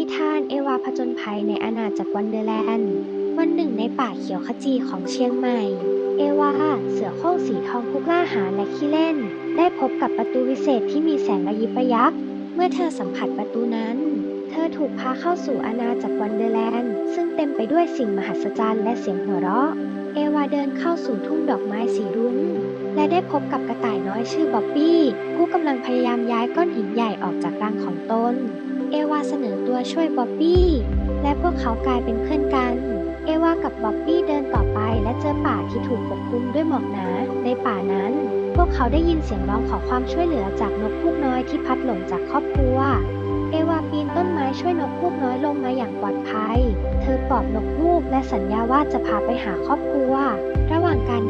นิทานเอวาผจญภัยในอาณาจักรวันเดอร์แลนด์ วันหนึ่งในป่าเขียวขจีของเชียงใหม่ เอวาเสือโคร่งสีทองผู้กล้าหาญและขี้เล่น ได้พบกับประตูวิเศษที่มีแสงระยิบระยับเมื่อเธอสัมผัสประตูนั้น เธอถูกพาเข้าสู่อาณาจักรวันเดอร์แลนด์ ซึ่งเต็มไปด้วยสิ่งมหัศจรรย์และเสียงหัวเราะ เอวาเดินเข้าสู่ทุ่งดอกไม้สีรุ้ง และได้พบกับกระต่ายน้อยชื่อบ๊อบบี้ ผู้กำลังพยายามย้ายก้อนหินใหญ่ออกจากรังของตน เอวาเสนอตัวช่วยบ๊อบบี้ และพวกเขากลายเป็นเพื่อนกัน เอวากับบ๊อบบี้เดินต่อไปและเจอป่าที่ถูกปกคลุมด้วยหมอกหนา ในป่านั้น พวกเขาได้ยินเสียงร้องขอความช่วยเหลือจากนกพูกน้อยที่พัดหลงจากครอบครัว เอวาปีนต้นไม้ช่วยนกพูกน้อยลงมาอย่างปลอดภัย เธอปลอบนกพูกและสัญญาว่าจะพาไปหาครอบครัว ระหว่างการเด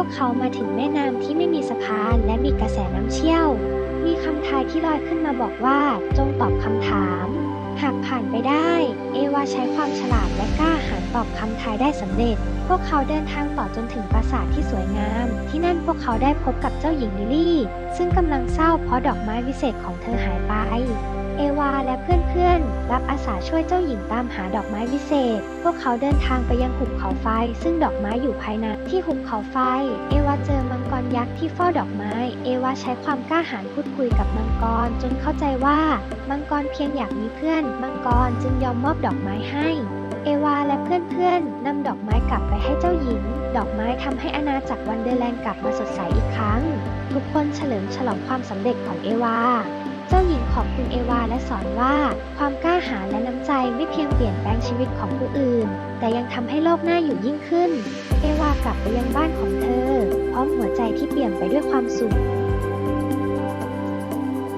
พวกเขามาถึงแม่น้ำที่ไม่มีสะพานและมีกระแสน้ำเชี่ยว มีคำทายที่ลอยขึ้นมาบอกว่าจงตอบคำถาม หากผ่านไปได้ เอวาใช้ความฉลาดและกล้าหาญตอบคำทายได้สำเร็จ พวกเขาเดินทางต่อจนถึงปราสาทที่สวยงาม ที่นั่นพวกเขาได้พบกับเจ้าหญิงลิลลี่ ซึ่งกำลังเศร้าเพราะดอกไม้วิเศษของเธอหายไป เอวาและเพื่อนๆ รับอาสาช่วยเจ้าหญิงตามหาดอกไม้วิเศษ พวกเขาเดินทางไปยังหุบเขาไฟ ซึ่งดอกไม้อยู่ภายในที่หุบเขาไฟ เอวาเจอมังกรยักษ์ที่เฝ้าดอกไม้ เอวาใช้ความกล้าหาญพูดคุยกับมังกร จนเข้าใจว่ามังกรเพียงอยากมีเพื่อน มังกรจึงยอมมอบดอกไม้ให้เอวาและเพื่อนๆนำดอกไม้กลับไปให้เจ้าหญิง ดอกไม้ทำให้อาณาจักรวันเดอร์แลนด์กลับมาสดใสอีกครั้ง ทุกคนเฉลิมฉลองความสำเร็จของเอวา เจ้าหญิง สอนว่า ความกล้าหาญและน้ำใจไม่เพียงเปลี่ยนแปลงชีวิตของผู้อื่น แต่ยังทำให้โลกน่าอยู่ยิ่งขึ้น เอวากลับไปยังบ้านของเธอ พร้อมหัวใจที่เปี่ยมไปด้วยความสุข